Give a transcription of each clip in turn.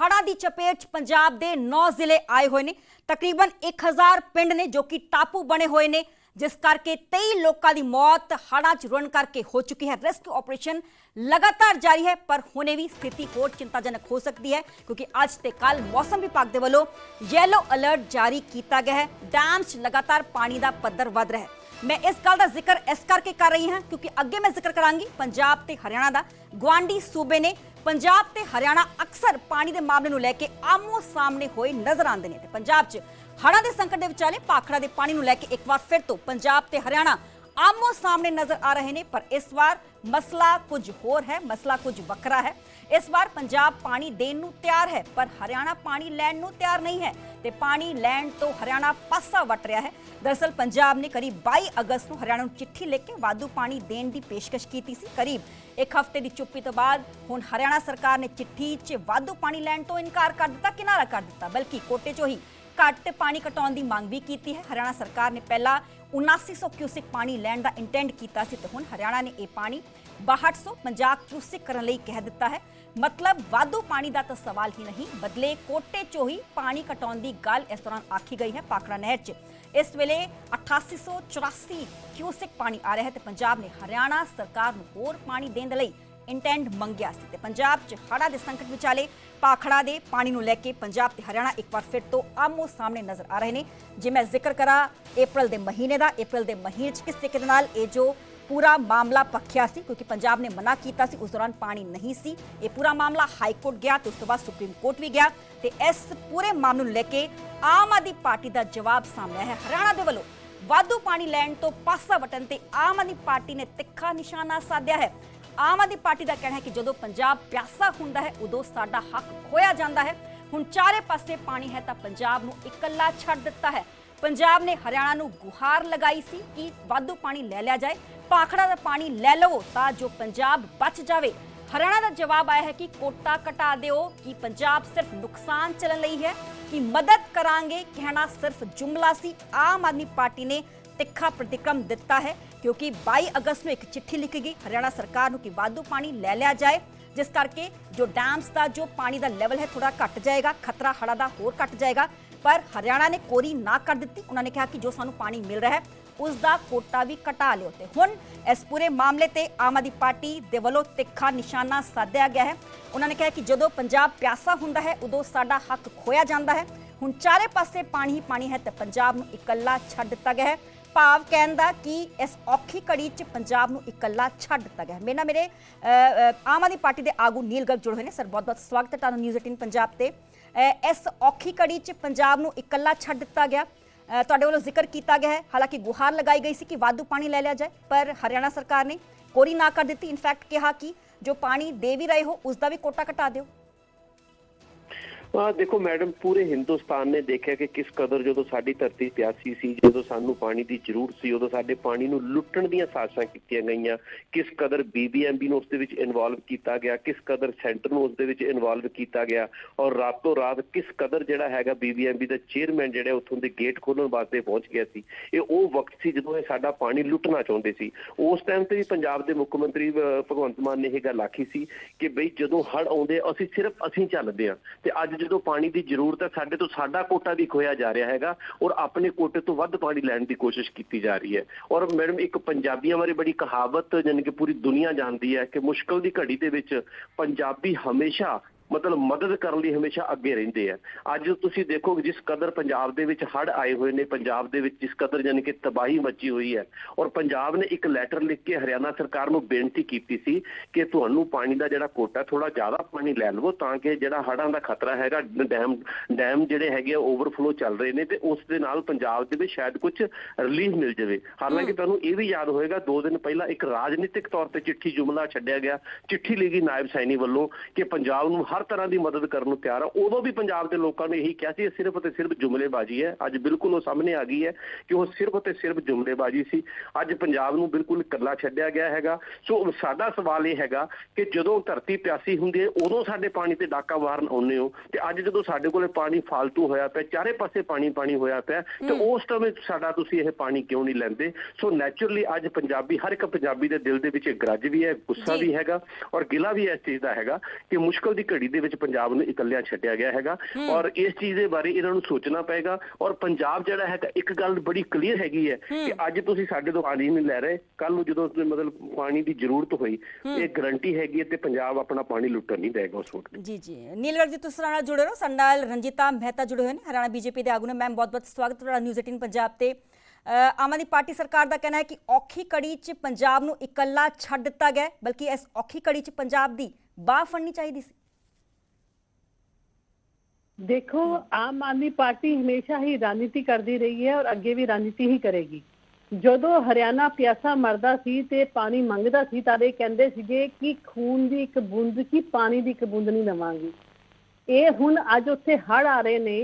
ਹੜ੍ਹਾਂ ਦੀ ਚਪੇਟ 'ਚ ਪੰਜਾਬ ਦੇ 9 ਜ਼ਿਲ੍ਹੇ ਆਏ ਹੋਏ ਨੇ। ਤਕਰੀਬਨ 1000 ਪਿੰਡ ਨੇ ਜੋ ਕਿ ਟਾਪੂ ਬਣੇ ਹੋਏ ਨੇ, ਜਿਸ ਕਰਕੇ 23 ਲੋਕਾਂ ਦੀ ਮੌਤ ਹੜ੍ਹਾਂ 'ਚ ਰੁੜਨ ਕਰਕੇ ਹੋ ਚੁੱਕੀ ਹੈ। ਰੈਸਕਿਊ ਆਪਰੇਸ਼ਨ ਲਗਾਤਾਰ ਜਾਰੀ ਹੈ, ਪਰ ਹੁਣੇ ਵੀ ਸਥਿਤੀ ਹੋਰ ਚਿੰਤਾਜਨਕ ਹੋ ਸਕਦੀ ਹੈ, ਕਿਉਂਕਿ ਅੱਜ ਤੇ ਕੱਲ ਮੌਸਮ ਵਿਭਾਗ ਦੇ ਵੱਲੋਂ ਯੈਲੋ ਅਲਰਟ ਜਾਰੀ ਕੀਤਾ ਗਿਆ ਹੈ। ਡੈਮ 'ਚ ਲਗਾਤਾਰ ਪਾਣੀ ਦਾ ਪੱਧਰ ਵੱਧ ਰਿਹਾ ਹੈ। ਮੈਂ ਇਸ ਗੱਲ ਦਾ ਜ਼ਿਕਰ ਇਸ ਕਰਕੇ ਕਰ ਰਹੀ ਹਾਂ ਕਿਉਂਕਿ ਅੱਗੇ ਮੈਂ ਜ਼ਿਕਰ ਕਰਾਂਗੀ ਪੰਜਾਬ ਤੇ ਹਰਿਆਣਾ ਦਾ। ਗਵਾਂਡੀ ਸੂਬੇ ਨੇ ਪੰਜਾਬ ਤੇ ਹਰਿਆਣਾ ਅਕਸਰ ਪਾਣੀ ਦੇ ਮਾਮਲੇ ਨੂੰ ਲੈ ਕੇ ਆਮੋ ਸਾਹਮਣੇ ਹੋਏ ਨਜ਼ਰ ਆਉਂਦੇ ਨੇ ਤੇ ਪੰਜਾਬ 'ਚ ਹੜ੍ਹਾਂ ਦੇ ਸੰਕਟ ਦੇ ਵਿਚਾਲੇ ਪਾਖੜਾ ਦੇ ਪਾਣੀ ਨੂੰ ਲੈ ਕੇ ਇੱਕ ਵਾਰ ਫਿਰ ਤੋਂ ਪੰਜਾਬ ਤੇ ਹਰਿਆਣਾ ਆਮੋ ਸਾਹਮਣੇ ਨਜ਼ਰ ਆ ਰਹੇ ਨੇ ਪਰ ਇਸ ਵਾਰ ਮਸਲਾ ਕੁਝ ਹੋਰ ਹੈ ਮਸਲਾ ਕੁਝ ਵੱਖਰਾ ਹੈ ਇਸ ਵਾਰ ਪੰਜਾਬ ਪਾਣੀ ਦੇਣ ਨੂੰ ਤਿਆਰ ਹੈ ਪਰ ਹਰਿਆਣਾ ਪਾਣੀ ਲੈਣ ਨੂੰ ਤਿਆਰ ਨਹੀਂ ਹੈ ਤੇ ਪਾਣੀ ਲੈਣ ਤੋਂ ਹਰਿਆਣਾ ਪਾਸਾ ਵਟ ਰਿਹਾ ਹੈ ਦਰਅਸਲ ਪੰਜਾਬ ਨੇ ਕਰੀਬ 22 ਅਗਸਤ ਨੂੰ ਹਰਿਆਣਾ ਨੂੰ ਚਿੱਠੀ ਲਿਖ ਕੇ ਵਾਧੂ ਪਾਣੀ ਦੇਣ ਦੀ ਪੇਸ਼ਕਸ਼ ਕੀਤੀ ਸੀ ਕਰੀਬ ਇੱਕ ਹਫ਼ਤੇ ਦੀ ਚੁੱਪੀ ਤੋਂ ਬਾਅਦ ਹੁਣ ਹਰਿਆਣਾ ਸਰਕਾਰ ਨੇ ਚਿੱਠੀ 'ਚ ਵਾਧੂ ਪਾਣੀ ਲੈਣ ਤੋਂ ਇਨਕਾਰ ਕਰ ਦਿੱਤਾ ਕਿਨਾਰਾ ਕਰ ਦਿੱਤਾ ਬਲਕਿ ਕੋਟੇ 'ਚੋਂ ਹੀ ਘੱਟ ਪਾਣੀ ਕਟਾਉਣ ਦੀ ਮੰਗ ਵੀ ਕੀਤੀ ਹੈ। ਹਰਿਆਣਾ ਸਰਕਾਰ ਨੇ ਪਹਿਲਾਂ 7900 ਕਿਊਸਿਕ ਪਾਣੀ ਲੈਣ ਦਾ ਇੰਟੈਂਡ ਕੀਤਾ ਸੀ ਤੇ ਹੁਣ ਹਰਿਆਣਾ ਨੇ ਇਹ ਪਾਣੀ 6250 ਕਿਊਸਿਕ ਕਰਨ ਲਈ ਕਹਿ ਦਿੱਤਾ ਹੈ। ਮਤਲਬ ਵਾਧੂ ਪਾਣੀ ਦਾ ਤਾਂ ਸਵਾਲ ਹੀ ਨਹੀਂ, ਬਦਲੇ ਕੋਟੇ 'ਚੋਂ ਹੀ ਪਾਣੀ ਕਟਾਉਣ ਦੀ ਗੱਲ ਇਸ ਦੌਰਾਨ ਆਖੀ ਗਈ ਹੈ ਪਾਕੜਾ ਨਹਿਰ 'ਚ। ਇਸ ਵੇਲੇ 8884 ਕਿਊਸਿਕ ਪਾਣੀ ਆ ਰਿਹਾ ਹੈ ਤੇ ਪੰਜਾਬ ਨੇ ਹਰਿਆਣਾ ਸਰਕਾਰ ਨੂੰ ਹੋਰ ਪਾਣੀ ਦੇਣ ਦੇ ਲਈ ਇੰਟੈਂਡ ਮੰਗਿਆ ਸੀ ਤੇ ਪੰਜਾਬ 'ਚ ਹੜ੍ਹਾਂ ਦੇ ਸੰਕਟ ਵਿਚਾਲੇ ਪਾਖੜਾ ਦੇ ਪਾਣੀ ਨੂੰ ਲੈ ਕੇ ਪੰਜਾਬ ਤੇ ਹਰਿਆਣਾ ਇੱਕ ਵਾਰ ਫਿਰ ਤੋਂ ਆਮੋ ਸਾਹਮਣੇ ਨਜ਼ਰ ਆ ਰਹੇ ਨੇ। ਜੇ ਮੈਂ ਜ਼ਿਕਰ ਕਰਾਂ, April ਦੇ ਮਹੀਨੇ ਦਾ, April ਦੇ ਮਹੀਨੇ 'ਚ ਕਿਸ ਤਰੀਕੇ ਦੇ ਨਾਲ ਇਹ ਜੋ ਪੂਰਾ ਮਾਮਲਾ ਪੱਖਿਆ ਸੀ, ਕਿਉਂਕਿ ਪੰਜਾਬ ਨੇ ਮਨਾ ਕੀਤਾ ਸੀ, ਉਸ ਦੌਰਾਨ ਪਾਣੀ ਨਹੀਂ ਸੀ, ਇਹ ਪੂਰਾ ਮਾਮਲਾ ਹਾਈ ਕੋਰਟ ਗਿਆ ਤੇ ਉਸ ਤੋਂ ਬਾਅਦ ਸੁਪਰੀਮ ਕੋਰਟ ਵੀ ਗਿਆ ਤੇ ਇਸ ਪੂਰੇ ਮਾਮਲੇ ਨੂੰ ਲੈ ਕੇ ਆਮ ਆਦਮੀ ਪਾਰਟੀ ਦਾ ਜਵਾਬ ਸਾਹਮਣੇ ਆਇਆ ਹੈ। ਹਰਿਆਣਾ ਦੇ ਵੱਲੋਂ ਵਾਧੂ ਪਾਣੀ ਲੈਣ ਤੋਂ ਪਾਸਾ ਵਟਣ ਤੇ ਆਮ ਆਦਮੀ ਪਾਰਟੀ ਨੇ ਤਿੱਖਾ ਨਿਸ਼ਾਨਾ ਸਾਧਿਆ ਹੈ। ਆਮ ਆਦਮੀ ਪਾਰਟੀ ਦਾ ਕਹਿਣਾ ਹੈ ਕਿ ਜਦੋਂ ਪੰਜਾਬ ਪਿਆਸਾ ਹੁੰਦਾ ਹੈ, ਉਦੋਂ ਸਾਡਾ ਹੱਕ ਖੋਇਆ ਜਾਂਦਾ ਹੈ। ਹੁਣ ਚਾਰੇ ਪਾਸੇ ਪਾਣੀ ਹੈ ਤਾਂ ਪੰਜਾਬ ਨੂੰ ਇਕੱਲਾ ਛੱਡ ਦਿੱਤਾ ਹੈ। ਪੰਜਾਬ ਨੇ ਹਰਿਆਣਾ ਨੂੰ ਗੁਹਾਰ ਲਗਾਈ ਸੀ ਕਿ ਵਾਧੂ ਪਾਣੀ ਲੈ ਲਿਆ ਜਾਏ ਪਾਖੜਾ ਦਾ ਪਾਣੀ ਲੈ ਲਵੋ ਤਾਂ ਜੋ ਪੰਜਾਬ ਬਚ ਜਾਵੇ। ਹਰਿਆਣਾ ਦਾ ਜਵਾਬ ਆਇਆ ਹੈ ਕਿ ਕੋਟਾ ਘਟਾ ਦਿਓ, ਕਿ ਪੰਜਾਬ ਸਿਰਫ ਨੁਕਸਾਨ ਚੱਲਣ ਲਈ ਹੈ, ਕਿ ਮਦਦ ਕਰਾਂਗੇ, ਕਹਿਣਾ ਸਿਰਫ ਜੁਮਲਾ ਸੀ। ਆਮ ਆਦਮੀ ਪਾਰਟੀ ਨੇ ਤਿੱਖਾ ਪ੍ਰਤੀਕਰਮ ਦਿੱਤਾ ਹੈ, ਕਿਉਂਕਿ 22 ਅਗਸਤ ਨੂੰ ਇੱਕ ਚਿੱਠੀ ਲਿਖੀ ਗਈ। ਹਰਿਆਣਾ ਸਰਕਾਰ ਨੂੰ ਕਿ ਵਾਧੂ ਪਾਣੀ ਲੈ ਲਿਆ ਜਾਏ, ਜਿਸ ਕਰਕੇ ਜੋ ਡੈਮਸ ਦਾ, ਜੋ ਪਾਣੀ ਦਾ ਲੈਵਲ ਹੈ ਥੋੜਾ ਘਟ ਜਾਏਗਾ, ਖਤਰਾ ਹੜਾ ਦਾ ਹੋਰ ਘਟ ਜਾਏਗਾ। ਪਰ ਹਰਿਆਣਾ ਨੇ ਕੋਰੀ ਨਾ ਕਰ ਦਿੱਤੀ। ਉਹਨਾਂ ਨੇ ਕਿਹਾ ਕਿ ਜੋ ਸਾਨੂੰ ਪਾਣੀ ਮਿਲ ਰਿਹਾ ਹੈ, ਉਸ ਦਾ ਕੋਟਾ ਵੀ ਘਟਾ ਲਿਓ। ਤੇ ਹੁਣ ਇਸ ਪੂਰੇ ਮਾਮਲੇ ਤੇ ਆਮ ਆਦਮੀ ਪਾਰਟੀ ਦੇ ਵੱਲੋਂ ਤਿੱਖਾ ਨਿਸ਼ਾਨਾ ਸਾਧਿਆ ਗਿਆ ਹੈ। ਉਹਨਾਂ ਨੇ ਕਿਹਾ ਕਿ ਜਦੋਂ ਪੰਜਾਬ ਪਿਆਸਾ ਹੁੰਦਾ ਹੈ, ਉਦੋਂ ਸਾਡਾ ਹੱਕ ਖੋਇਆ ਜਾਂਦਾ ਹੈ। ਹੁਣ ਚਾਰੇ ਪਾਸੇ ਪਾਣੀ ਹੀ ਪਾਣੀ ਹੈ ਤੇ ਪੰਜਾਬ ਨੂੰ ਇਕੱਲਾ ਛੱਡ ਦਿੱਤਾ ਗਿਆ ਹੈ। ਭਾਵ ਕਹਿਣ ਦਾ ਕਿ ਇਸ ਔਖੀ ਘੜੀ 'ਚ ਪੰਜਾਬ ਨੂੰ ਇਕੱਲਾ ਛੱਡ ਦਿੱਤਾ ਗਿਆ ਮੇਰੇ ਨਾਲ ਮੇਰੇ ਆਮ ਆਦਮੀ ਪਾਰਟੀ ਦੇ ਆਗੂ ਨੀਲ ਗਰਗ ਜੁੜੇ ਹੋਏ ਨੇ। ਸਰ, ਬਹੁਤ ਬਹੁਤ ਸਵਾਗਤ ਹੈ ਤੁਹਾਨੂੰ ਨਿਊਜ਼ 18 ਪੰਜਾਬ ਤੇ। ਇਸ ਔਖੀ ਘੜੀ 'ਚ ਪੰਜਾਬ ਨੂੰ ਇਕੱਲਾ ਛੱਡ ਦਿੱਤਾ ਗਿਆ। ਤੁਹਾਡੇ ਵੱਲੋਂ ਜ਼ਿਕਰ ਕੀਤਾ ਗਿਆ ਹੈ। ਹਾਲਾਂਕਿ ਗੁਹਾਰ ਲਗਾਈ ਗਈ ਸੀ ਕਿ ਵਾਧੂ ਪਾਣੀ ਲੈ ਲਿਆ ਜਾਏ, ਪਰ ਹਰਿਆਣਾ ਸਰਕਾਰ ਨੇ ਕੋਰੀ ਨਾ ਕਰ ਦਿੱਤੀ। ਇਨਫੈਕਟ ਕਿਹਾ ਕਿ ਜੋ ਪਾਣੀ ਦੇ ਵੀ ਰਹੇ ਹੋ ਉਸ ਦਾ ਵੀ ਕੋਟਾ ਘਟਾ ਦਿਓ। ਆ ਦੇਖੋ, ਮੈਡਮ, ਪੂਰੇ ਹਿੰਦੁਸਤਾਨ ਨੇ ਦੇਖਿਆ ਕਿ ਕਿਸ ਕਦਰ ਜਦੋਂ ਸਾਡੀ ਧਰਤੀ ਪਿਆਸੀ ਸੀ, ਜਦੋਂ ਸਾਨੂੰ ਪਾਣੀ ਦੀ ਜ਼ਰੂਰਤ ਸੀ, ਉਦੋਂ ਸਾਡੇ ਪਾਣੀ ਨੂੰ ਲੁੱਟਣ ਦੀਆਂ ਸਾਜ਼ਿਸ਼ਾਂ ਕੀਤੀਆਂ ਗਈਆਂ। ਕਿਸ ਕਦਰ ਬੀਬੀਐਮਬੀ ਨੂੰ ਉਸ ਦੇ ਵਿੱਚ ਇਨਵੋਲਵ ਕੀਤਾ ਗਿਆ, ਕਿਸ ਕਦਰ ਸੈਂਟਰ ਨੂੰ ਉਸ ਦੇ ਵਿੱਚ ਇਨਵੋਲਵ ਕੀਤਾ ਗਿਆ, ਔਰ ਰਾਤੋਂ ਰਾਤ ਕਿਸ ਕਦਰ ਜਿਹੜਾ ਹੈਗਾ ਬੀਬੀਐਮਬੀ ਦਾ ਚੇਅਰਮੈਨ ਜਿਹੜਾ ਉੱਥੋਂ ਦੇ ਗੇਟ ਖੋਲਣ ਵਾਸਤੇ ਪਹੁੰਚ ਗਿਆ ਸੀ, ਇਹ ਉਹ ਵਕਤ ਸੀ ਜਦੋਂ ਇਹ ਸਾਡਾ ਪਾਣੀ ਲੁੱਟਣਾ ਚਾਹੁੰਦੇ ਸੀ। ਉਸ ਟਾਈਮ ਤੇ ਵੀ ਪੰਜਾਬ ਦੇ ਮੁੱਖ ਮੰਤਰੀ ਭਗਵੰਤ ਮਾਨ ਨੇ ਇਹ ਗੱਲ ਆਖੀ ਸੀ ਕਿ ਬਈ ਜਦੋਂ ਹੜ ਆਉਂਦੇ, ਅਸੀਂ ਸਿਰਫ ਅਸੀਂ ਚੱਲਦੇ ਹਾਂ ਤੇ ਅੱਜ ਜਦੋਂ ਪਾਣੀ ਦੀ ਜ਼ਰੂਰਤ ਹੈ, ਸਾਡੇ ਤੋਂ ਸਾਡਾ ਕੋਟਾ ਵੀ ਖੋਇਆ ਜਾ ਰਿਹਾ ਹੈਗਾ ਔਰ ਆਪਣੇ ਕੋਟੇ ਤੋਂ ਵੱਧ ਪਾਣੀ ਲੈਣ ਦੀ ਕੋਸ਼ਿਸ਼ ਕੀਤੀ ਜਾ ਰਹੀ ਹੈ। ਔਰ ਮੈਡਮ, ਇੱਕ ਪੰਜਾਬੀਆਂ ਬਾਰੇ ਬੜੀ ਕਹਾਵਤ, ਜਾਣੀ ਕਿ ਪੂਰੀ ਦੁਨੀਆ ਜਾਣਦੀ ਹੈ ਕਿ ਮੁਸ਼ਕਲ ਦੀ ਘੜੀ ਦੇ ਵਿੱਚ ਪੰਜਾਬੀ ਹਮੇਸ਼ਾ ਮਤਲਬ ਮਦਦ ਕਰਨ ਲਈ ਹਮੇਸ਼ਾ ਅੱਗੇ ਰਹਿੰਦੇ ਆ। ਅੱਜ ਤੁਸੀਂ ਦੇਖੋ ਜਿਸ ਕਦਰ ਪੰਜਾਬ ਦੇ ਵਿੱਚ ਹੜ ਆਏ ਹੋਏ ਨੇ ਪੰਜਾਬ ਦੇ ਵਿੱਚ ਜਿਸ ਕਦਰ ਯਾਨੀ ਕਿ ਤਬਾਹੀ ਮਚੀ ਹੋਈ ਹੈ ਔਰ ਪੰਜਾਬ ਨੇ ਇੱਕ ਲੈਟਰ ਲਿਖ ਕੇ ਹਰਿਆਣਾ ਸਰਕਾਰ ਨੂੰ ਬੇਨਤੀ ਕੀਤੀ ਸੀ ਕਿ ਤੁਹਾਨੂੰ ਪਾਣੀ ਦਾ ਜਿਹੜਾ ਕੋਟਾ ਥੋੜਾ ਜ਼ਿਆਦਾ ਪਾਣੀ ਲੈ ਲਵੋ ਤਾਂ ਕਿ ਜਿਹੜਾ ਹੜਾਂ ਦਾ ਖਤਰਾ ਹੈਗਾ ਡੈਮ ਡੈਮ ਜਿਹੜੇ ਹੈਗੇ ਓਵਰਫਲੋ ਚੱਲ ਰਹੇ ਨੇ ਤੇ ਉਸ ਦੇ ਨਾਲ ਪੰਜਾਬ ਦੇ ਵਿੱਚ ਸ਼ਾਇਦ ਕੁਝ ਰਿਲੀਫ ਮਿਲ ਜਾਵੇ। ਹਾਲਾਂਕਿ ਤੁਹਾਨੂੰ ਇਹ ਵੀ ਯਾਦ ਹੋਏਗਾ ਦੋ ਦਿਨ ਪਹਿਲਾਂ ਇੱਕ ਰਾਜਨੀਤਿਕ ਤੌਰ ਤੇ ਚਿੱਠੀ ਜੁਮਲਾ ਛੱਡਿਆ ਗਿਆ। ਚਿੱਠੀ ਲਿਖੀ ਨਾਇਬ ਸੈਣੀ ਵੱਲੋਂ ਕਿ ਪੰਜਾਬ ਨੂੰ ਹਰ ਤਰ੍ਹਾਂ ਦੀ ਮਦਦ ਕਰਨ ਨੂੰ ਤਿਆਰ ਆ। ਉਦੋਂ ਵੀ ਪੰਜਾਬ ਦੇ ਲੋਕਾਂ ਨੇ ਇਹੀ ਕਿਹਾ ਸੀ ਇਹ ਸਿਰਫ ਤੇ ਸਿਰਫ ਜੁਮਲੇਬਾਜ਼ੀ ਹੈ। ਅੱਜ ਬਿਲਕੁਲ ਉਹ ਸਾਹਮਣੇ ਆ ਗਈ ਹੈ ਕਿ ਉਹ ਸਿਰਫ ਤੇ ਸਿਰਫ ਜੁਮਲੇਬਾਜ਼ੀ ਸੀ। ਅੱਜ ਪੰਜਾਬ ਨੂੰ ਬਿਲਕੁਲ ਇਕੱਲਾ ਛੱਡਿਆ ਗਿਆ ਹੈਗਾ। ਸੋ ਸਾਡਾ ਸਵਾਲ ਇਹ ਹੈਗਾ ਕਿ ਜਦੋਂ ਧਰਤੀ ਪਿਆਸੀ ਹੁੰਦੀ ਹੈ ਉਦੋਂ ਸਾਡੇ ਪਾਣੀ ਤੇ ਡਾਕਾ ਮਾਰਨ ਆਉਂਦੇ ਹੋ? ਤੇ ਅੱਜ ਜਦੋਂ ਸਾਡੇ ਕੋਲੇ ਪਾਣੀ ਫालतू ਹੋਇਆ ਪਿਆ ਚਾਰੇ ਪਾਸੇ ਪਾਣੀ ਪਾਣੀ ਹੋਇਆ ਪਿਆ ਤੇ ਉਸ ਸਮੇਂ ਸਾਡਾ ਤੁਸੀਂ ਇਹ ਪਾਣੀ ਕਿਉਂ ਨਹੀਂ ਲੈਂਦੇ? ਸੋ ਨੇਚਰਲੀ ਅੱਜ ਪੰਜਾਬੀ ਹਰ ਇੱਕ ਪੰਜਾਬੀ ਦੇ ਦਿਲ ਦੇ ਵਿੱਚ ਗਰਜ ਵੀ ਹੈ ਗੁੱਸਾ। ਵੀ ਹੈਗਾ ਔਰ ਗਿਲਾ ਵੀ ਇਸ ਚੀਜ਼ ਦਾ ਹੈਗਾ ਕਿ ਮੁਸ਼ਕਲ ਦੀ ਘੜੀ ਘੜੀ ਦੇ ਵਿੱਚ ਪੰਜਾਬ ਨੂੰ ਇਕੱਲਿਆਂ ਛੱਡਿਆ ਗਿਆ ਹੈਗਾ ਔਰ ਇਸ ਚੀਜ਼ ਦੇ ਬਾਰੇ ਇਹਨਾਂ ਨੂੰ ਸੋਚਣਾ ਪਏਗਾ ਔਰ ਪੰਜਾਬ ਜਿਹੜਾ ਹੈਗਾ ਇੱਕ ਗੱਲ ਬੜੀ ਕਲੀਅਰ ਹੈਗੀ ਹੈ ਕਿ ਅੱਜ ਤੁਸੀਂ ਸਾਡੇ ਤੋਂ ਪਾਣੀ ਨਹੀਂ ਲੈ ਰਹੇ ਕੱਲ ਨੂੰ ਜਦੋਂ ਤੁਸੀਂ ਮਤਲਬ ਪਾਣੀ ਦੀ ਜ਼ਰੂਰਤ ਹੋਈ ਇਹ ਗਰੰਟੀ ਹੈਗੀ ਹੈ ਤੇ ਪੰਜਾਬ ਆਪਣਾ ਪਾਣੀ ਲੁੱਟਣ ਨਹੀਂ ਦੇਗਾ ਉਸ ਵਕਤ। ਜੀ ਜੀ। ਨੀਲਗੜ੍ਹ ਜੀ ਤੁਸੀਂ ਨਾਲ ਜੁੜੇ ਰਹੋ। ਸਾਡੇ ਨਾਲ ਰੰਜੀਤਾ ਮਹਿਤਾ ਜੁੜੇ ਹੋਏ ਨੇ ਹਰਿਆਣਾ ਬੀਜੇਪੀ ਦੇ ਆਗੂ ਨੇ। ਮੈਮ ਬਹੁਤ ਬਹੁਤ ਸਵਾਗਤ ਤੁਹਾਡਾ ਨਿਊਜ਼ 18 ਪੰਜਾਬ ਤੇ। ਆਮ ਆਦਮੀ ਪਾਰਟੀ ਸਰਕਾਰ ਦਾ ਕਹਿਣਾ ਹੈ ਕਿ ਔਖੀ ਕੜੀ 'ਚ ਪੰਜਾਬ ਨੂੰ ਇਕੱਲਾ ਛੱਡ ਦਿੱਤਾ ਗਿਆ ਬਲਕਿ ਇਸ ਔਖੀ ਕੜੀ 'ਚ ਪੰਜਾਬ ਦੀ ਬਾਹ ਫੜਨੀ ਚਾਹੀਦੀ ਸੀ। ਦੇਖੋ ਆਮ ਆਦਮੀ ਪਾਰਟੀ ਹਮੇਸ਼ਾ ਹੀ ਰਾਜਨੀਤੀ ਕਰਦੀ ਰਹੀ ਹੈ ਔਰ ਅੱਗੇ ਵੀ ਰਾਜਨੀਤੀ ਹੀ ਕਰੇਗੀ। ਜਦੋਂ ਹਰਿਆਣਾ ਪਿਆਸਾ ਮਰਦਾ ਸੀ ਤੇ ਪਾਣੀ ਮੰਗਦਾ ਸੀ ਤਾਂ ਇਹ ਕਹਿੰਦੇ ਸੀਗੇ ਕਿ ਖੂਨ ਦੀ ਇੱਕ ਬੂੰਦ ਕੀ ਪਾਣੀ ਦੀ ਇੱਕ ਬੂੰਦ ਨਹੀਂ ਲਵਾਂਗੇ ਇਹ ਹੁਣ ਅੱਜ ਉੱਥੇ ਹੜ ਆ ਰਹੇ ਨੇ।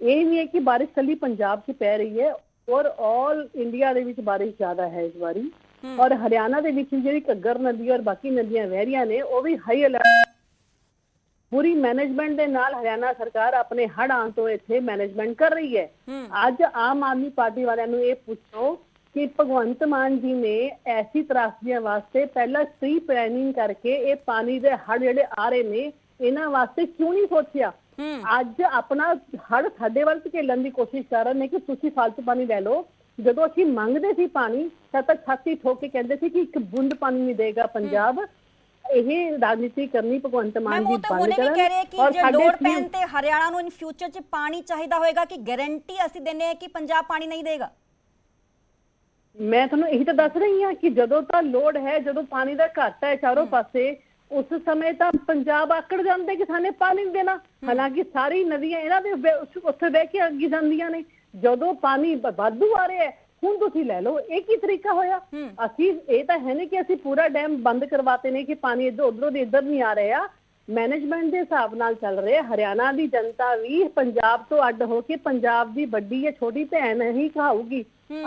ਇਹ ਨਹੀਂ ਹੈ ਕਿ ਬਾਰਿਸ਼ ਕੱਲੀ ਪੰਜਾਬ 'ਚ ਪੈ ਰਹੀ ਹੈ ਔਰ ਆਲ ਇੰਡੀਆ ਦੇ ਵਿੱਚ ਬਾਰਿਸ਼ ਜ਼ਿਆਦਾ ਹੈ ਇਸ ਵਾਰੀ। ਔਰ ਹਰਿਆਣਾ ਦੇ ਵਿੱਚ ਜਿਹੜੀ ਘੱਗਰ ਨਦੀ ਔਰ ਬਾਕੀ ਨਦੀਆਂ ਵਹਿ ਰਹੀਆਂ ਨੇ ਉਹ ਵੀ ਹਾਈ ਅਲਰਟ ਪੂਰੀ ਮੈਨੇਜਮੈਂਟ ਦੇ ਨਾਲ ਹਰਿਆਣਾ ਸਰਕਾਰ ਆਪਣੇ ਹੜ ਆਉਣ ਤੋਂ ਇੱਥੇ ਮੈਨੇਜਮੈਂਟ ਕਰ ਰਹੀ ਹੈ। ਅੱਜ ਆਮ ਆਦਮੀ ਪਾਰਟੀ ਵਾਲਿਆਂ ਨੂੰ ਇਹ ਪੁੱਛੋ ਕਿ ਭਗਵੰਤ ਮਾਨ ਜੀ ਨੇ ਐਸੀ ਤਰਾਸਦੀਆਂ ਵਾਸਤੇ ਪਹਿਲਾਂ ਪ੍ਰੀ ਪਲੈਨਿੰਗ ਕਰਕੇ ਇਹ ਪਾਣੀ ਦੇ ਹੜ ਜਿਹੜੇ ਆ ਰਹੇ ਨੇ ਇਹਨਾਂ ਵਾਸਤੇ ਕਿਉਂ ਨਹੀਂ ਸੋਚਿਆ? ਅੱਜ ਆਪਣਾ ਹੜ ਸਾਡੇ ਵੱਲ ਧਕੇਲਣ ਦੀ ਕੋਸ਼ਿਸ਼ ਕਰ ਰਹੇ ਨੇ ਕਿ ਤੁਸੀਂ ਫालतू ਪਾਣੀ ਲੈ ਲਓ। ਜਦੋਂ ਅਸੀਂ ਮੰਗਦੇ ਸੀ ਪਾਣੀ ਤਾਂ ਤੱਕ ਛਾਤੀ ਠੋਕ ਕੇ ਕਹਿੰਦੇ ਸੀ ਕਿ ਇੱਕ ਬੂੰਦ ਪਾਣੀ ਨਹੀਂ ਦੇਗਾ ਪੰਜਾਬ। ਇਹ ਰਾਜਨੀਤੀ ਕਰਨੀ ਭਗਵੰਤ ਮਾਨ ਜੀ ਬੰਦ ਕਰਨ ਕਹਿ ਰਹੇ ਕਿ ਔਰ ਜੇ ਸਾਡੇ ਲੋੜ ਪੈਣ ਤੇ ਹਰਿਆਣਾ ਨੂੰ ਇਨ ਫਿਊਚਰ 'ਚ ਪਾਣੀ ਚਾਹੀਦਾ ਹੋਏਗਾ ਕਿ ਗਾਰੰਟੀ ਅਸੀਂ ਦਿੰਨੇ ਆ ਕਿ ਪੰਜਾਬ ਪਾਣੀ ਨਹੀਂ ਦੇਗਾ? ਮੈਂ ਤੁਹਾਨੂੰ ਇਹੀ ਤਾਂ ਦੱਸ ਰਹੀ ਹਾਂ ਕਿ ਜਦੋਂ ਤਾਂ ਲੋੜ ਹੈ ਜਦੋਂ ਪਾਣੀ ਦਾ ਘਾਟਾ ਹੈ ਚਾਰੋਂ ਪਾਸੇ ਉਸ ਸਮੇਂ ਤਾਂ ਪੰਜਾਬ ਆਕੜ ਜਾਂਦੇ ਕਿ ਸਾਨੇ ਪਾਣੀ ਨਹੀਂ ਦੇਣਾ। ਹਾਲਾਂਕਿ ਸਾਰੀ ਨਦੀਆਂ ਇਹਨਾਂ ਦੇ ਉੱਥੇ ਬਹਿ ਕੇ ਅੱਗੀ ਜਾਂਦੀਆਂ ਨੇ। ਜਦੋਂ ਪਾਣੀ ਵਾਧੂ ਆ ਰਿਹਾ ਹੈ ਹੁਣ ਤੁਸੀਂ ਲੈ ਲਓ ਇਹ ਕੀ ਤਰੀਕਾ ਹੋਇਆ? ਅਸੀਂ ਇਹ ਤਾਂ ਹੈ ਨਹੀਂ ਕਿ ਅਸੀਂ ਪੂਰਾ ਡੈਮ ਬੰਦ ਕਰਵਾਤੇ ਨੇ ਕਿ ਪਾਣੀ ਇੱਧਰ ਉਧਰੋਂ ਦੀ ਇੱਧਰ ਨਹੀਂ ਆ ਰਿਹਾ। ਮੈਨੇਜਮੈਂਟ ਦੇ ਹਿਸਾਬ ਨਾਲ ਚੱਲ ਰਿਹਾ। ਹਰਿਆਣਾ ਦੀ ਜਨਤਾ ਵੀ ਪੰਜਾਬ ਤੋਂ ਅੱਡ ਹੋ ਕੇ ਪੰਜਾਬ ਦੀ ਵੱਡੀ ਜਾਂ ਛੋਟੀ ਭੈਣ ਹੀ ਕਹਾਊਗੀ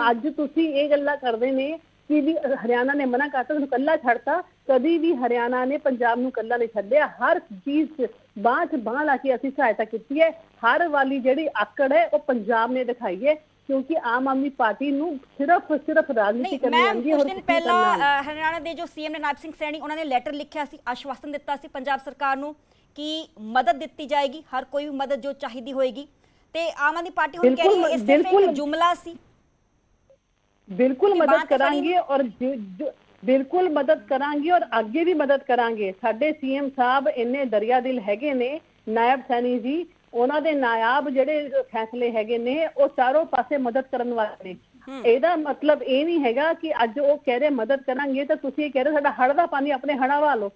ਅੱਜ ਤੁਸੀਂ ਇਹ ਗੱਲਾਂ ਕਰਦੇ ਨੇ ਕਿ ਵੀ ਹਰਿਆਣਾ ਨੇ ਮਨਾ ਕਰਤਾ ਤੁਹਾਨੂੰ ਕੱਲਾ ਛੱਡਤਾ। ਕਦੀ ਵੀ ਹਰਿਆਣਾ ਨੇ ਪੰਜਾਬ ਨੂੰ ਕੱਲਾ ਨਹੀਂ ਛੱਡਿਆ। ਹਰ ਚੀਜ਼ 'ਚ ਬਾਂਹ 'ਚ ਬਾਂਹ ਲਾ ਕੇ ਅਸੀਂ ਸਹਾਇਤਾ ਕੀਤੀ ਹੈ। ਹਰ ਵਾਲੀ ਜਿਹੜੀ ਆਕੜ ਹੈ ਉਹ ਪੰਜਾਬ ਨੇ ਦਿਖਾਈ ਹੈ। ਕਿਉਂਕਿ ਆਮ ਆਦਮੀ ਪਾਰਟੀ ਨੂੰ ਸਿਰਫ ਸਿਰਫ ਰਾਜਨੀਤੀ ਕਰਨੀ ਆਉਂਦੀ ਹੈ ਹੋਰ ਦਿਨ ਪਹਿਲਾਂ ਹਰਿਆਣਾ ਦੇ ਜੋ ਸੀਐਮ ਨੇ ਸਿੰਘ ਸੈਣੀ ਉਹਨਾਂ ਨੇ ਲੈਟਰ ਲਿਖਿਆ ਸੀ ਆਸ਼ਵਾਸਨ ਦਿੱਤਾ ਸੀ ਪੰਜਾਬ ਸਰਕਾਰ ਨੂੰ ਕਿ ਮਦਦ ਦਿੱਤੀ ਜਾਏਗੀ ਹਰ ਕੋਈ ਮਦਦ ਜੋ ਚਾਹੀਦੀ ਹੋਏਗੀ। ਤੇ ਆਮ ਆਦਮੀ ਪਾਰਟੀ ਹੁਣ ਕਹਿ ਰਹੀ ਹੈ ਇਸ ਸਿਰਫ ਜੁਮਲਾ ਸੀ। ਬਿਲਕੁਲ ਮਦਦ ਕਰਾਂਗੇ ਔਰ ਬਿਲਕੁਲ ਮਦਦ ਕਰਾਂਗੇ ਔਰ ਅੱਗੇ ਵੀ ਮਦਦ ਕਰਾਂਗੇ। ਸਾਡੇ ਸੀਐਮ ਸਾਹਿਬ ਇੰਨੇ ਦਰਿਆਦਿਲ ਹੈਗੇ ਨੇ ਨਾਇਬ ਸੈਣੀ ਜੀ ਉਹਨਾਂ ਦੇ ਨਾਇਬ ਜਿਹੜੇ ਫੈਸਲੇ ਹੈਗੇ ਨੇ ਉਹ ਚਾਰੋਂ ਪਾਸੇ ਮਦਦ ਕਰਨ ਵਾਲੇ। ਨੇ ਇਹਦਾ ਮਤਲਬ ਇਹ ਨਹੀਂ ਹੈਗਾ ਕਿ ਅੱਜ ਉਹ ਕਹਿ ਰਹੇ ਮਦਦ ਕਰਾਂਗੇ ਤਾਂ ਤੁਸੀਂ ਇਹ ਕਹਿ ਰਹੇ ਸਾਡਾ ਹੜ ਦਾ ਪਾਣੀ ਆਪਣੇ ਹੜਾਂ ਵਾ ਲਓ।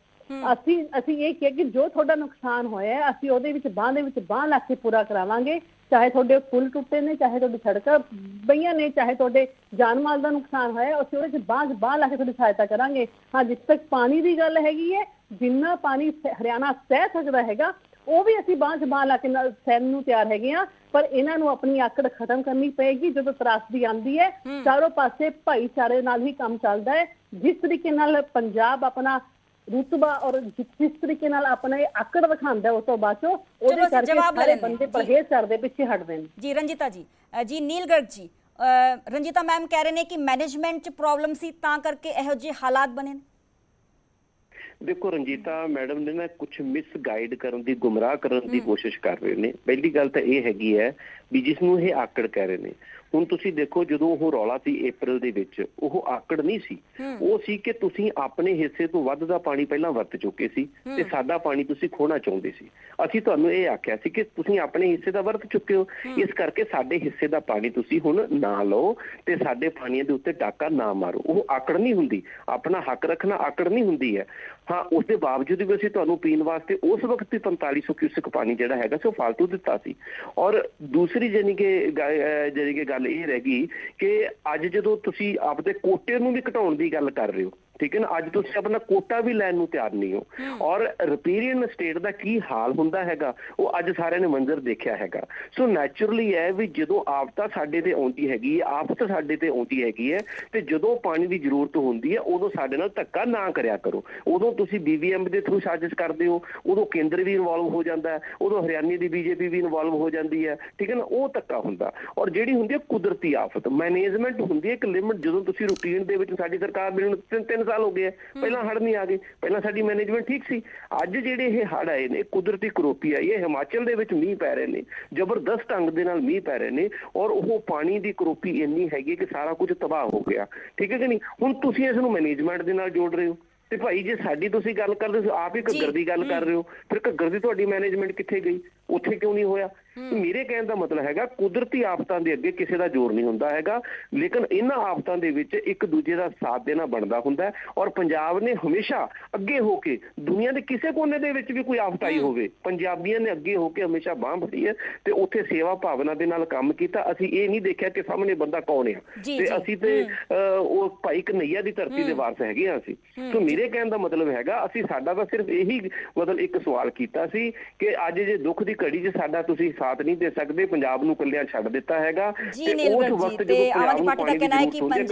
ਅਸੀਂ ਅਸੀਂ ਇਹ ਕਿਹਾ ਕਿ ਜੋ ਤੁਹਾਡਾ ਨੁਕਸਾਨ ਹੋਇਆ ਹੈ, ਅਸੀਂ ਉਹਦੇ ਵਿੱਚ ਬਾਂਹ ਦੇ ਵਿੱਚ ਬਾਂਹ ਲਾ ਕੇ ਪੂਰਾ ਕਰਾਵਾਂਗੇ। ਚਾਹੇ ਤੁਹਾਡੇ ਪੁਲ ਟੁੱਟੇ ਨੇ ਚਾਹੇ ਤੁਹਾਡੀ ਸੜਕਾਂ ਬਈਆਂ ਨੇ ਚਾਹੇ ਤੁਹਾਡੇ ਜਾਨ ਮਾਲ ਦਾ ਨੁਕਸਾਨ ਹੋਇਆ ਹੈ, ਅਸੀਂ ਉਹਦੇ ਵਿੱਚ ਬਾਂਹ ਬਾਂਹ ਲਾ ਕੇ ਤੁਹਾਡੀ ਸਹਾਇਤਾ ਕਰਾਂਗੇ। ਹਾਂ ਜਿੱਥੇ ਤੱਕ ਪਾਣੀ ਦੀ ਗੱਲ ਹੈਗੀ ਹੈ ਜਿੰਨਾ ਪਾਣੀ ਹਰਿਆਣਾ ਸਹਿ ਸਕਦਾ ਹੈਗਾ ਉਹ ਵੀ ਅਸੀਂ 'ਚ ਬਾਂਹ ਲਾ ਕੇ ਨਾਲ ਸਹਿਣ ਨੂੰ ਤਿਆਰ ਹੈਗੇ ਆ ਪਰ ਇਹਨਾਂ ਨੂੰ ਆਪਣੀ ਆਕੜ ਖਤਮ ਕਰਨੀ ਪਏਗੀ ਜਦੋਂ ਤਰਾਸਦੀ ਆਂਦੀ ਹੈ ਚਾਰੋਂ ਪਾਸੇ ਭਾਈਚਾਰੇ ਨਾਲ ਹੀ ਕੰਮ ਚੱਲਦਾ ਹੈ ਜਿਸ ਤਰੀਕੇ ਨਾਲ ਪੰਜਾਬ ਆਪਣਾ ਰੁਤਬਾ ਔਰ ਜਿਸ ਤਰੀਕੇ ਨਾਲ ਆਪਣਾ ਆਕੜ ਵਿਖਾਉਂਦਾ ਉਸ ਤੋਂ ਬਾਅਦ ਉਹਦੇ ਕਰਕੇ ਸਾਰੇ। ਬੰਦੇ। ਪਰਹੇਜ਼ ਕਰਦੇ ਪਿੱਛੇ ਹਟਦੇ ਨੇ ਜੀ ਰੰਜੀਤਾ ਜੀ ਜੀ ਨੀਲਗੜ੍ਹ ਜੀ ਰੰਜੀਤਾ ਮੈਮ ਕਹਿ ਰਹੇ ਨੇ ਕਿ ਮੈਨੇਜਮੈਂਟ 'ਚ ਪ੍ਰੋਬਲਮ ਸੀ ਤਾਂ ਕਰਕੇ ਇਹੋ ਜਿਹੇ ਹਾਲਾਤ ਬਣੇ ਨੇ ਦੇਖੋ ਰਣਜੀਤਾ ਮੈਡਮ ਨੇ ਨਾ ਕੁਝ ਮਿਸ ਗਾਈਡ ਕਰਨ ਦੀ ਗੁੰਮਰਾਹ ਕਰਨ ਦੀ ਕੋਸ਼ਿਸ਼ ਕਰ ਰਹੇ ਨੇ। ਪਹਿਲੀ ਗੱਲ ਤਾਂ ਇਹ ਹੈਗੀ ਹੈ ਵੀ ਜਿਸ ਨੂੰ ਇਹ ਆਕੜ ਕਹਿ ਰਹੇ ਨੇ। ਹੁਣ ਤੁਸੀਂ ਦੇਖੋ ਜਦੋਂ ਉਹ ਰੌਲਾ ਸੀ April ਦੇ ਵਿੱਚ ਉਹ ਆਕੜ ਨਹੀਂ ਸੀ। ਉਹ ਸੀ ਕਿ ਤੁਸੀਂ ਆਪਣੇ ਹਿੱਸੇ ਤੋਂ ਵੱਧ ਦਾ ਪਾਣੀ ਪਹਿਲਾਂ ਵਰਤ ਚੁੱਕੇ ਸੀ ਤੇ ਸਾਡਾ ਪਾਣੀ ਤੁਸੀਂ ਖੋਣਾ ਚਾਹੁੰਦੇ ਸੀ। ਅਸੀਂ ਤੁਹਾਨੂੰ ਇਹ ਆਖਿਆ ਸੀ ਕਿ ਤੁਸੀਂ ਆਪਣੇ ਹਿੱਸੇ ਦਾ ਵਰਤ ਚੁੱਕੇ ਹੋ। ਇਸ ਕਰਕੇ ਸਾਡੇ ਹਿੱਸੇ ਦਾ ਪਾਣੀ ਤੁਸੀਂ ਹੁਣ ਨਾ ਲਓ ਤੇ ਸਾਡੇ ਪਾਣੀਆਂ ਦੇ ਉੱਤੇ ਡਾਕਾ ਨਾ ਮਾਰੋ। ਉਹ ਆਕੜ ਨਹੀਂ ਹੁੰਦੀ। ਆਪਣਾ ਹੱਕ ਰੱਖਣਾ ਆਕੜ ਨਹੀਂ ਹੁੰਦੀ ਹੈ। ਹਾਂ ਉਸ ਦੇ ਬਾਵਜੂਦ ਵੀ ਅਸੀਂ ਤੁਹਾਨੂੰ ਪੀਣ ਵਾਸਤੇ ਉਸ ਵਕਤ ਹੀ 4500 ਕਿਊਸਕ ਪਾਣੀ ਜਿਹੜਾ ਹੈਗਾ ਸੀ ਉਹ ਫालतू ਦਿੱਤਾ ਸੀ। ਔਰ ਦੂਸਰੀ ਜਾਨੀ ਕਿ ਜਾਣੀ ਕਿ ਗੱਲ ਇਹ ਰਹਿ ਗਈ ਕਿ ਅੱਜ ਜਦੋਂ ਤੁਸੀਂ ਆਪਦੇ ਕੋਟੇ ਨੂੰ ਵੀ ਘਟਾਉਣ ਦੀ ਗੱਲ ਕਰ ਰਹੇ ਹੋ ਠੀਕ ਹੈ ਨਾ? ਅੱਜ ਤੁਸੀਂ ਆਪਣਾ ਕੋਟਾ ਵੀ ਲੈਣ ਨੂੰ ਤਿਆਰ ਨਹੀਂ ਹੋ। ਔਰ ਰਿਪੀਰੀਅਨ ਸਟੇਟ ਦਾ ਕੀ ਹਾਲ ਹੁੰਦਾ ਹੈਗਾ ਉਹ ਅੱਜ ਸਾਰਿਆਂ ਨੇ ਮੰਜ਼ਰ ਦੇਖਿਆ ਹੈਗਾ। ਸੋ ਨੈਚੁਰਲੀ ਹੈ ਵੀ ਜਦੋਂ ਆਪਤਾ ਸਾਡੇ ਤੇ ਆਉਂਦੀ ਹੈਗੀ ਹੈ ਆਫਤ ਸਾਡੇ ਤੇ ਆਉਂਦੀ ਹੈਗੀ ਹੈ ਤੇ ਜਦੋਂ ਪਾਣੀ ਦੀ ਜ਼ਰੂਰਤ ਹੁੰਦੀ ਹੈ ਉਦੋਂ ਸਾਡੇ ਨਾਲ ਧੱਕਾ ਨਾ ਕਰਿਆ ਕਰੋ। ਉਦੋਂ ਤੁਸੀਂ ਬੀਬੀਐਮ ਦੇ ਥਰੂ ਸਾਜ਼ਿਸ਼ ਕਰਦੇ ਹੋ ਉਦੋਂ ਕੇਂਦਰ ਵੀ ਇਨਵੋਲਵ ਹੋ ਜਾਂਦਾ ਹੈ ਉਦੋਂ ਹਰਿਆਣੇ ਦੀ ਬੀਜੇਪੀ ਵੀ ਇਨਵੋਲਵ ਹੋ ਜਾਂਦੀ ਹੈ ਠੀਕ ਹੈ ਨਾ? ਉਹ ਧੱਕਾ ਹੁੰਦਾ। ਔਰ ਜਿਹੜੀ ਹੁੰਦੀ ਹੈ ਕੁਦਰਤੀ ਆਫਤ ਮੈਨੇਜਮੈਂਟ ਹੁੰਦੀ ਹੈ ਇੱਕ ਲਿਮਟ ਜਦੋਂ ਤੁਸੀਂ ਰੂਟੀਨ ਦੇ ਵਿੱਚ ਸਾਡੀ ਸਰਕਾਰ ਮੈਨੂੰ ਤਿੰਨ ਤਿੰਨ ਸਾਲ ਹੋ ਗਏ ਆ। ਪਹਿਲਾਂ ਹੜ੍ਹ ਨਹੀਂ ਆ ਗਏ ਪਹਿਲਾਂ ਸਾਡੀ ਮੈਨੇਜਮੈਂਟ ਠੀਕ ਸੀ। ਅੱਜ ਜਿਹੜੇ ਇਹ ਹੜ੍ਹ ਆਏ ਨੇ ਕੁਦਰਤੀ ਕਰੋਪੀ ਆਈ ਹੈ ਹਿਮਾਚਲ ਦੇ ਵਿੱਚ ਮੀਂਹ ਪੈ ਰਹੇ ਨੇ ਜ਼ਬਰਦਸਤ ਢੰਗ ਦੇ ਨਾਲ ਮੀਂਹ ਪੈ ਰਹੇ ਨੇ ਔਰ ਉਹ ਪਾਣੀ ਦੀ ਕਰੋਪੀ ਇੰਨੀ ਹੈਗੀ ਕਿ ਸਾਰਾ ਕੁਝ ਤਬਾਹ ਹੋ ਗਿਆ। ਠੀਕ ਹੈ ਕਿ ਨਹੀਂ? ਹੁਣ ਤੁਸੀਂ ਇਸ ਨੂੰ ਮੈਨੇਜਮੈਂਟ ਦੇ ਨਾਲ ਜੋੜ ਰਹੇ ਹੋ। ਤੇ ਭਾਈ ਜੇ ਸਾਡੀ ਤੁਸੀਂ ਗੱਲ ਕਰਦੇ ਹੋ ਆਪ ਹੀ ਘੱਗਰ ਦੀ ਗੱਲ ਕਰ ਰਹੇ ਹੋ ਫਿਰ ਘੱਗਰ ਦੀ ਤੁਹਾਡੀ ਮੈਨੇਜਮੈਂਟ ਕਿੱਥੇ ਗਈ? ਉੱਥੇ ਕਿਉਂ ਨਹੀਂ ਹੋਇਆ? ਮੇਰੇ ਕਹਿਣ ਦਾ ਮਤਲਬ ਹੈਗਾ ਕੁਦਰਤੀ ਆਫਤਾਂ ਦੇ ਅੱਗੇ ਕਿਸੇ ਦਾ ਜ਼ੋਰ ਨਹੀਂ ਹੁੰਦਾ ਹੈਗਾ ਲੇਕਿਨ ਇਹਨਾਂ ਆਫਤਾਂ ਦੇ ਵਿੱਚ ਇੱਕ ਦੂਜੇ ਦਾ ਸਾਥ ਦੇਣਾ ਬਣਦਾ ਹੁੰਦਾ ਔਰ ਪੰਜਾਬ ਨੇ ਹਮੇਸ਼ਾ ਅੱਗੇ ਹੋ ਕੇ ਦੁਨੀਆ ਦੇ ਕਿਸੇ ਕੋਨੇ ਦੇ ਵਿੱਚ ਵੀ ਕੋਈ ਆਫਤ ਆਈ ਹੋਵੇ ਪੰਜਾਬੀਆਂ ਨੇ ਅੱਗੇ ਹੋ ਕੇ ਹਮੇਸ਼ਾ ਬਾਂਹ ਫੜੀ ਹੈ ਤੇ ਉੱਥੇ ਸੇਵਾ ਭਾਵਨਾ ਦੇ ਨਾਲ ਕੰਮ ਕੀਤਾ ਅਸੀਂ ਇਹ ਨਹੀਂ ਦੇਖਿਆ ਕਿ ਸਾਹਮਣੇ ਬੰਦਾ ਕੌਣ ਹੈ ਤੇ। ਅਸੀਂ ਤੇ ਉਹ ਭਾਈ ਕਨਈਆ ਦੀ ਧਰਤੀ ਦੇ ਵਾਰਸ ਹੈਗੇ ਆ ਅਸੀਂ। ਸੋ ਮੇਰੇ ਕਹਿਣ ਦਾ ਮਤਲਬ ਹੈਗਾ ਅਸੀਂ ਸਾਡਾ ਤਾਂ ਸਿਰਫ ਇਹੀ ਮਤਲਬ ਇੱਕ ਸਵਾਲ ਕੀਤਾ ਸੀ ਕਿ ਅੱਜ ਜੇ ਦੁੱਖ ਦੀ ਘੜੀ 'ਚ ਸਾਡਾ ਤੁਸੀਂ ਸਾਥ ਨਹੀਂ ਦੇ ਸਕਦੇ ਪੰਜਾਬ ਨੂੰ ਇਕੱਲਿਆਂ ਛੱਡ ਦਿੱਤਾ ਹੈਗਾ ਤੇ ਉਸ ਵਕਤ ਜਦੋਂ ਪੰਜਾਬ ਨੂੰ ਪਾਰਟੀ ਦਾ ਪਾਣੀ ਦੀ ਕਹਿਣਾ ਹੈ ਜ਼ਰੂਰਤ